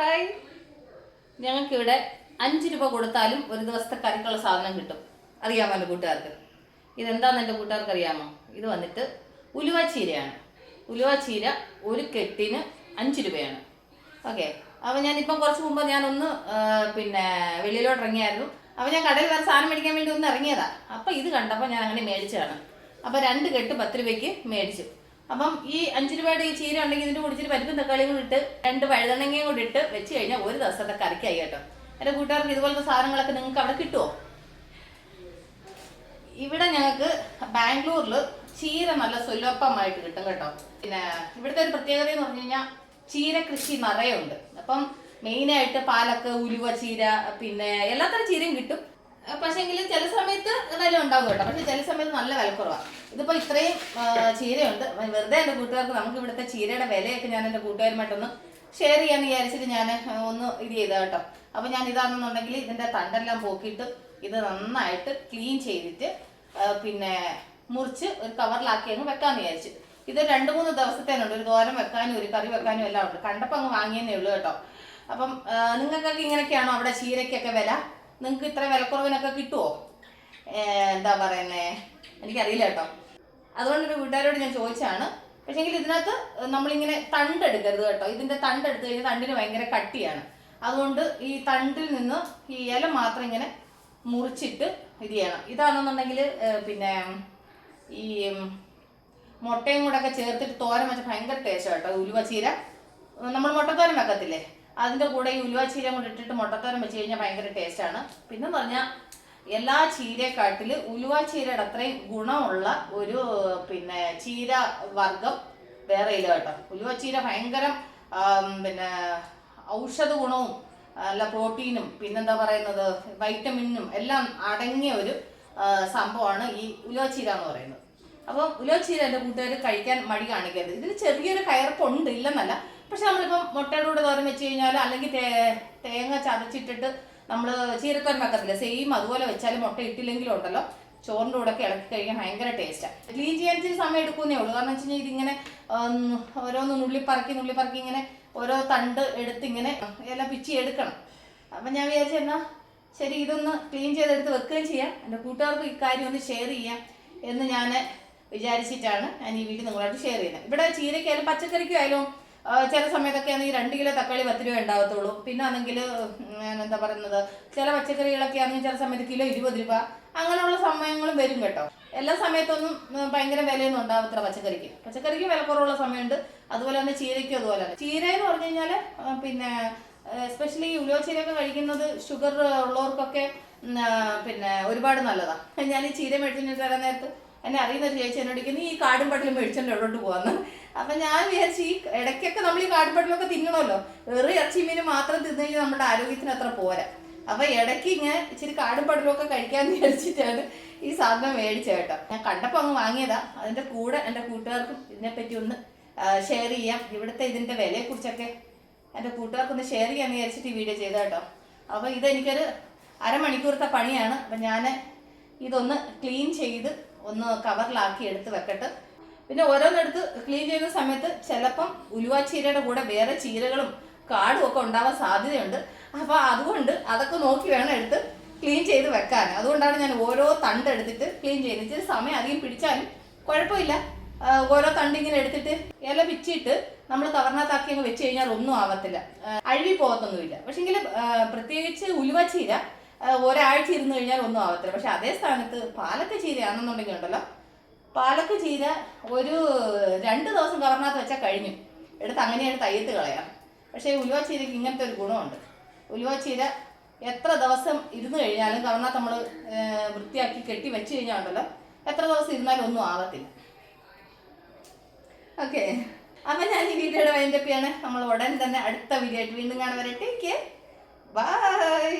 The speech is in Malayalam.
ഹായ്. ഞങ്ങൾക്കിവിടെ അഞ്ച് രൂപ കൊടുത്താലും ഒരു ദിവസത്തെ കറിക്കുള്ള സാധനം കിട്ടും. അറിയാമോ എന്റെ കൂട്ടുകാർക്ക്? ഇതെന്താണെന്ന് എന്റെ കൂട്ടുകാർക്ക് അറിയാമോ ഇത് വന്നിട്ട് ഉലുവ ചീരയാണ്. ഉലുവ ചീര ഒരു കെട്ടിന് അഞ്ച് രൂപയാണ്. ഓക്കെ. അപ്പോൾ ഞാനിപ്പം കുറച്ച് മുമ്പ് ഞാനൊന്ന് പിന്നെ വെളിയിലോട്ട് ഇറങ്ങിയായിരുന്നു. അപ്പോൾ ഞാൻ കടയിൽ വേറെ സാധനം മേടിക്കാൻ വേണ്ടി ഒന്ന് ഇറങ്ങിയതാണ് അപ്പോൾ ഇത് കണ്ടപ്പോൾ ഞാൻ അങ്ങനെ മേടിച്ചതാണ്. അപ്പോൾ രണ്ട് കെട്ട് പത്ത് രൂപയ്ക്ക് മേടിച്ചു. അപ്പം ഈ അഞ്ചു രൂപയുടെ ഈ ചീര ഉണ്ടെങ്കിൽ ഇതിന്റെ കുടിച്ചിട്ട് പരിപ്പും തക്കാളിയും കൂടി ഇട്ട് രണ്ട് വഴുതണങ്ങയും കൂടി ഇട്ട് വെച്ച് കഴിഞ്ഞാൽ ഒരു ദിവസത്തെ കറിക്കായി കേട്ടോ. എന്റെ കൂട്ടുകാർക്ക് ഇതുപോലത്തെ സാധനങ്ങളൊക്കെ നിങ്ങൾക്ക് അവിടെ കിട്ടുമോ ഇവിടെ ഞങ്ങൾക്ക് ബാംഗ്ലൂരിൽ ചീര നല്ല സുലഭമായിട്ട് കിട്ടും കേട്ടോ. പിന്നെ ഇവിടുത്തെ ഒരു പ്രത്യേകത എന്ന് പറഞ്ഞു കഴിഞ്ഞാൽ ചീര കൃഷി നിറയുണ്ട്. അപ്പം മെയിനായിട്ട് പാലക്ക് ഉലുവ ചീര പിന്നെ എല്ലാത്തരം ചീരയും കിട്ടും. പക്ഷേങ്കിൽ ചില സമയത്ത് വില ഉണ്ടാവും കേട്ടോ. പക്ഷെ ചില സമയത്ത് നല്ല വില കുറവാണ് ഇതിപ്പോൾ ഇത്രയും ചീരയുണ്ട്. വെറുതെ എന്റെ കൂട്ടുകാർക്ക് നമുക്ക് ഇവിടുത്തെ ചീരയുടെ വിലയൊക്കെ ഞാൻ എന്റെ കൂട്ടുകാരുമായിട്ടൊന്ന് ഷെയർ ചെയ്യാന്ന് വിചാരിച്ചിട്ട് ഞാൻ ഒന്ന് ഇത് ചെയ്ത കേട്ടോ. അപ്പോൾ ഞാൻ ഇതാണെന്നുണ്ടെങ്കിൽ ഇതിന്റെ തണ്ടെല്ലാം പോക്കിയിട്ട് ഇത് നന്നായിട്ട് ക്ലീൻ ചെയ്തിട്ട് പിന്നെ മുറിച്ച് ഒരു കവറിലാക്കി അങ്ങ് വെക്കാന്ന് വിചാരിച്ചു. ഇത് രണ്ട് മൂന്ന് ദിവസത്തേനുണ്ട്. ഒരു തോരൻ വെക്കാനും ഒരു കറി വെക്കാനും എല്ലാം ഉണ്ട്. കണ്ടപ്പോൾ അങ്ങ് വാങ്ങിയെന്നേ ഉള്ളൂ കേട്ടോ. അപ്പം നിങ്ങൾക്കൊക്കെ ഇങ്ങനെയൊക്കെയാണോ അവിടെ ചീരയ്ക്കൊക്കെ വില? നിങ്ങൾക്ക് ഇത്ര വിലക്കുറവിനൊക്കെ കിട്ടുമോ എന്താ പറയുന്നേ? എനിക്കറിയില്ല കേട്ടോ. അതുകൊണ്ട് ഒരു വീട്ടുകാരോട് ഞാൻ ചോദിച്ചാണ്. പക്ഷേങ്കിൽ ഇതിനകത്ത് നമ്മളിങ്ങനെ തണ്ട് എടുക്കരുത് കേട്ടോ. ഇതിന്റെ തണ്ട് എടുത്തു കഴിഞ്ഞാൽ തണ്ടിന് ഭയങ്കര കട്ടിയാണ്. അതുകൊണ്ട് ഈ തണ്ടിൽ നിന്ന് ഈ ഇല മാത്രം ഇങ്ങനെ മുറിച്ചിട്ട് ഇത് ചെയ്യണം. ഇതാണെന്നുണ്ടെങ്കിൽ പിന്നെ ഈ മുട്ടയും കൂടെ ഒക്കെ ചേർത്തിട്ട് തോരൻ വെച്ചാൽ ഭയങ്കര ടേസ്റ്റ് കേട്ടോ. ഉലുവ ചീര. നമ്മൾ മുട്ടത്തോരൻ വെക്കത്തില്ലേ? അതിന്റെ കൂടെ ഈ ഉലുവ ചീര കൂടെ ഇട്ടിട്ട് മുട്ടത്തോരൻ വെച്ച് കഴിഞ്ഞാൽ ഭയങ്കര ടേസ്റ്റാണ് പിന്നെ പറഞ്ഞാൽ എല്ലാ ചീരയെക്കാട്ടിൽ ഉലുവ ചീരയുടെ അത്രയും ഗുണമുള്ള ഒരു പിന്നെ ചീര വർഗം വേറെ ഇല്ല കേട്ടോ. ഉലുവ ചീര ഭയങ്കര പിന്നെ ഔഷധ ഗുണവും അല്ല പ്രോട്ടീനും പിന്നെന്താ പറയുന്നത് വൈറ്റമിനും എല്ലാം അടങ്ങിയ ഒരു സംഭവമാണ് ഈ ഉലുവ ചീര എന്ന് പറയുന്നത്. അപ്പം ഉലുവ ചീര എന്റെ കൂട്ടുകാർ കഴിക്കാൻ മടി കാണിക്കരുത്. ഇതിന് ചെറിയൊരു കയർപ്പുണ്ട് ഇല്ലെന്നല്ല. പക്ഷെ നമ്മളിപ്പം മുട്ടയുടെ കൂടെ തോരൻ വെച്ച് കഴിഞ്ഞാൽ അല്ലെങ്കിൽ തേങ്ങ ചതച്ചിട്ടിട്ട് നമ്മൾ ചീരത്തോരൻ വെക്കത്തില്ല? സെയിം അതുപോലെ വെച്ചാൽ മുട്ട ഇട്ടില്ലെങ്കിലും ഉണ്ടല്ലോ. ചോറിന്റെ കൂടെ ഒക്കെ ഇളക്കി കഴിക്കാൻ ഭയങ്കര ടേസ്റ്റാണ് ക്ലീൻ ചെയ്യാൻ ഇച്ചിരി സമയം എടുക്കുന്നേ ഉള്ളൂ. കാരണം വെച്ച് കഴിഞ്ഞാൽ ഇതിങ്ങനെ ഓരോന്ന് നുള്ളിപ്പറക്കി നുള്ളിപ്പറക്കി ഇങ്ങനെ ഓരോ തണ്ട് എടുത്ത് ഇങ്ങനെ എല്ലാം പിച്ചി എടുക്കണം. അപ്പം ഞാൻ വിചാരിച്ചു എന്നാ ശരി ഇതൊന്ന് ക്ലീൻ ചെയ്തെടുത്ത് വെക്കുകയും ചെയ്യാം. എന്റെ കൂട്ടുകാർക്ക് ഇക്കാര്യം ഒന്ന് ഷെയർ ചെയ്യാം എന്ന് ഞാൻ വിചാരിച്ചിട്ടാണ് ഞാൻ ഈ വീഡിയോ നിങ്ങളായിട്ട് ഷെയർ ചെയ്യുന്നത്. ഇവിടെ ചീരയ്ക്കായാലും പച്ചക്കറിക്കായാലും ചില സമയത്തൊക്കെ ഈ രണ്ട് കിലോ തക്കാളി പത്ത് രൂപ ഉണ്ടാകത്തുള്ളൂ. പിന്നെ ആണെങ്കിൽ എന്താ പറയുന്നത് ചില പച്ചക്കറികളൊക്കെ ആണെങ്കിൽ ചില സമയത്ത് കിലോ ഇരുപത് രൂപ. അങ്ങനെയുള്ള സമയങ്ങളും വരും കേട്ടോ. എല്ലാ സമയത്തൊന്നും ഭയങ്കര വിലയൊന്നും ഉണ്ടാവത്തില്ല പച്ചക്കറിക്ക്. പച്ചക്കറിക്ക് വില കുറവുള്ള സമയമുണ്ട്. അതുപോലെ തന്നെ ചീരയ്ക്കും അതുപോലെ തന്നെ. ചീര എന്ന് പറഞ്ഞു കഴിഞ്ഞാൽ പിന്നെ എസ്പെഷ്യലി ഉലുവ ചീരയൊക്കെ കഴിക്കുന്നത് ഷുഗർ ഉള്ളവർക്കൊക്കെ പിന്നെ ഒരുപാട് നല്ലതാണ് ഞാൻ ഈ ചീര മേടിച്ചിട്ട് നേരത്ത് എന്നെ അറിയുന്ന ഒരു ചേച്ചി എന്നോട് ഇരിക്കുന്നു ഈ കാടും പട്ടിലും മേടിച്ചോണ്ട് എവിടോട്ട് പോകാന്ന് അപ്പൊ ഞാൻ വിചാരിച്ചു ഈ ഇടയ്ക്കൊക്കെ നമ്മൾ ഈ കാടും പട്ടിലൊക്കെ തിന്നണമല്ലോ. വെറും ഇറച്ചി മീൻ മാത്രം തിന്നു കഴിഞ്ഞാൽ നമ്മുടെ ആരോഗ്യത്തിന് അത്ര പോരാ. അപ്പൊ ഇടയ്ക്ക് ഇങ്ങനെ ഇച്ചിരി കാടും പടലും ഒക്കെ കഴിക്കാന്ന് വിചാരിച്ചിട്ടാണ് ഈ സാധനം മേടിച്ചത് കേട്ടോ. ഞാൻ കണ്ടപ്പോൾ അങ്ങ് വാങ്ങിയതാ. അതിന്റെ കൂടെ എന്റെ കൂട്ടുകാർക്കും ഇതിനെപ്പറ്റി ഒന്ന് ഷെയർ ചെയ്യാം. ഇവിടുത്തെ ഇതിന്റെ വിലയെക്കുറിച്ചൊക്കെ എന്റെ കൂട്ടുകാർക്കൊന്ന് ഷെയർ ചെയ്യാന്ന് വിചാരിച്ചിട്ട് ഈ വീഡിയോ ചെയ്ത കേട്ടോ. അപ്പോൾ ഇതെനിക്കൊരു അരമണിക്കൂറത്തെ പണിയാണ്. അപ്പം ഞാൻ ഇതൊന്ന് ക്ലീൻ ചെയ്ത് ഒന്ന് കവറിലാക്കി എടുത്ത് വെക്കട്ടെ. പിന്നെ ഓരോന്നെടുത്ത് ക്ലീൻ ചെയ്യുന്ന സമയത്ത് ചിലപ്പം ഉലുവ ചീരയുടെ കൂടെ വേറെ ചീരകളും കാടും ഒക്കെ ഉണ്ടാവാൻ സാധ്യതയുണ്ട്. അപ്പോൾ അതുകൊണ്ട് അതൊക്കെ നോക്കി വേണം എടുത്ത് ക്ലീൻ ചെയ്ത് വെക്കാൻ അതുകൊണ്ടാണ് ഞാൻ ഓരോ തണ്ട് എടുത്തിട്ട് ക്ലീൻ ചെയ്യുന്നത് ഇച്ചിരി സമയം അധികം പിടിച്ചാലും കുഴപ്പമില്ല. ഓരോ തണ്ട് ഇങ്ങനെ എടുത്തിട്ട് ഇല പിച്ചിട്ട് നമ്മൾ കവർണത്താക്കി അങ്ങ് വെച്ച് കഴിഞ്ഞാൽ ഒന്നും ആവത്തില്ല. അഴുവി പോകത്തൊന്നുമില്ല. പക്ഷെങ്കിൽ പ്രത്യേകിച്ച് ഉലുവ ചീര ഒരാഴ്ച ഇരുന്ന് കഴിഞ്ഞാൽ ഒന്നും ആവത്തില്ല. പക്ഷെ അതേ സ്ഥാനത്ത് പാലക്ക ചീരയാണെന്നുണ്ടെങ്കിൽ ഉണ്ടല്ലോ. പാലക്ക ചീര ഒരു രണ്ട് ദിവസം കവർണാത്ത് വെച്ചാൽ കഴിഞ്ഞു. എടുത്ത് അങ്ങനെയാണ് തയ്യത്ത് കളയാം. പക്ഷേ ഉലുവ ചീരയ്ക്ക് ഇങ്ങനത്തെ ഒരു ഗുണമുണ്ട്. ഉലുവ ചീര എത്ര ദിവസം ഇരുന്ന് കഴിഞ്ഞാലും കവർണാത്ത് നമ്മൾ വൃത്തിയാക്കി കെട്ടി വെച്ച് കഴിഞ്ഞാൽ ഉണ്ടല്ലോ എത്ര ദിവസം ഇരുന്നാലും ഒന്നും ആവത്തില്ല. ഓക്കെ. അപ്പം ഞാൻ ഈ വീഡിയോയുടെ വൈൻഡപ്പ് ചെയ്യാണ്. നമ്മൾ ഉടൻ തന്നെ അടുത്ത വീഡിയോ ആയിട്ട് വീണ്ടും കാണാൻ ടേക്ക് ബൈ.